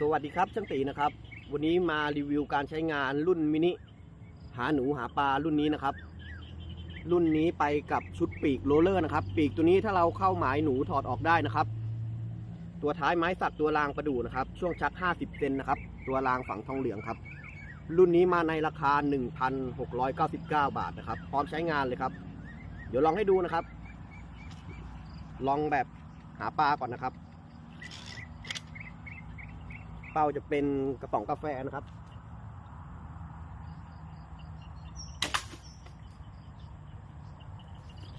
สวัสดีครับช่างตีนะครับ วันนี้มารีวิวการใช้งานรุ่นมินิหาหนูหาปลารุ่นนี้นะครับ รุ่นนี้ไปกับชุดปีกโรลเลอร์นะครับ ปีกตัวนี้ถ้าเราเข้าหมายหนูถอดออกได้นะครับ ตัวท้ายไม้สักตัวรางประดู่นะครับ ช่วงชัก 50 เซนนะครับ ตัวรางฝังทองเหลืองครับ รุ่นนี้มาในราคา 1,699 บาทนะครับ พร้อมใช้งานเลยครับ เดี๋ยวลองให้ดูนะครับ ลองแบบหาปลาก่อนนะครับ เป้าจะเป็นกระป๋องกาแฟนะครับ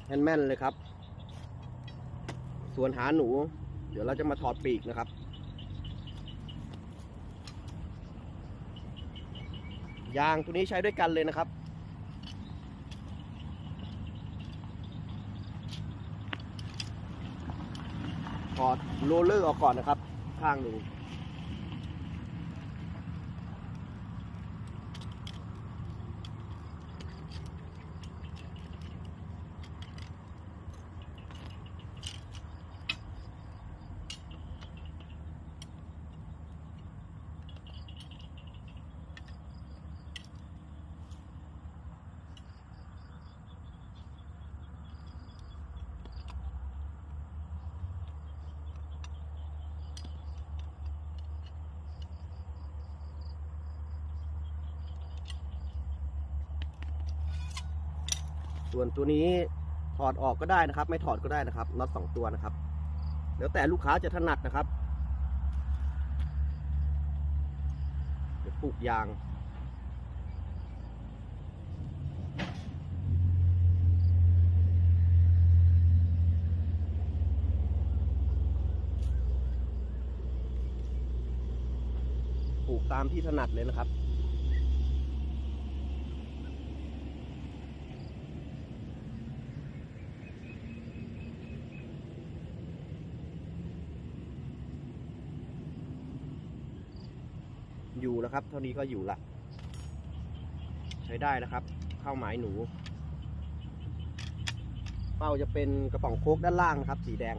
แม่นๆเลยครับ ส่วนหาหนู เดี๋ยวเราจะมาถอดปีกนะครับ ยางตัวนี้ใช้ด้วยกันเลยนะครับถอดโรลเลอร์ออกก่อนนะครับ ข้างหนึ่ง ส่วนตัวนี้ถอดออกก็ได้นะครับ ไม่ถอดก็ได้นะครับน็อตสองตัวนะครับ แล้วแต่ลูกค้าจะถนัดนะครับเดี๋ยวปลูกยาง ปลูกตามที่ถนัดเลยนะครับ อยู่แล้วครับ เท่านี้ก็อยู่ละใช้ได้นะครับ เข้าหมายหนู เป้าจะเป็นกระป๋องโค้กด้านล่างนะครับ สีแดง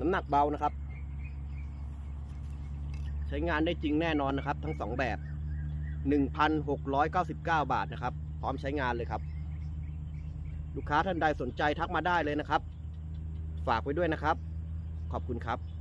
น้ำหนักเบานะครับ ใช้งานได้จริงแน่นอนนะครับ ทั้งสองแบบ 1,699 บาทนะครับ พร้อมใช้งานเลยครับ ลูกค้าท่านใดสนใจทักมาได้เลยนะครับ ฝากไว้ด้วยนะครับ ขอบคุณครับ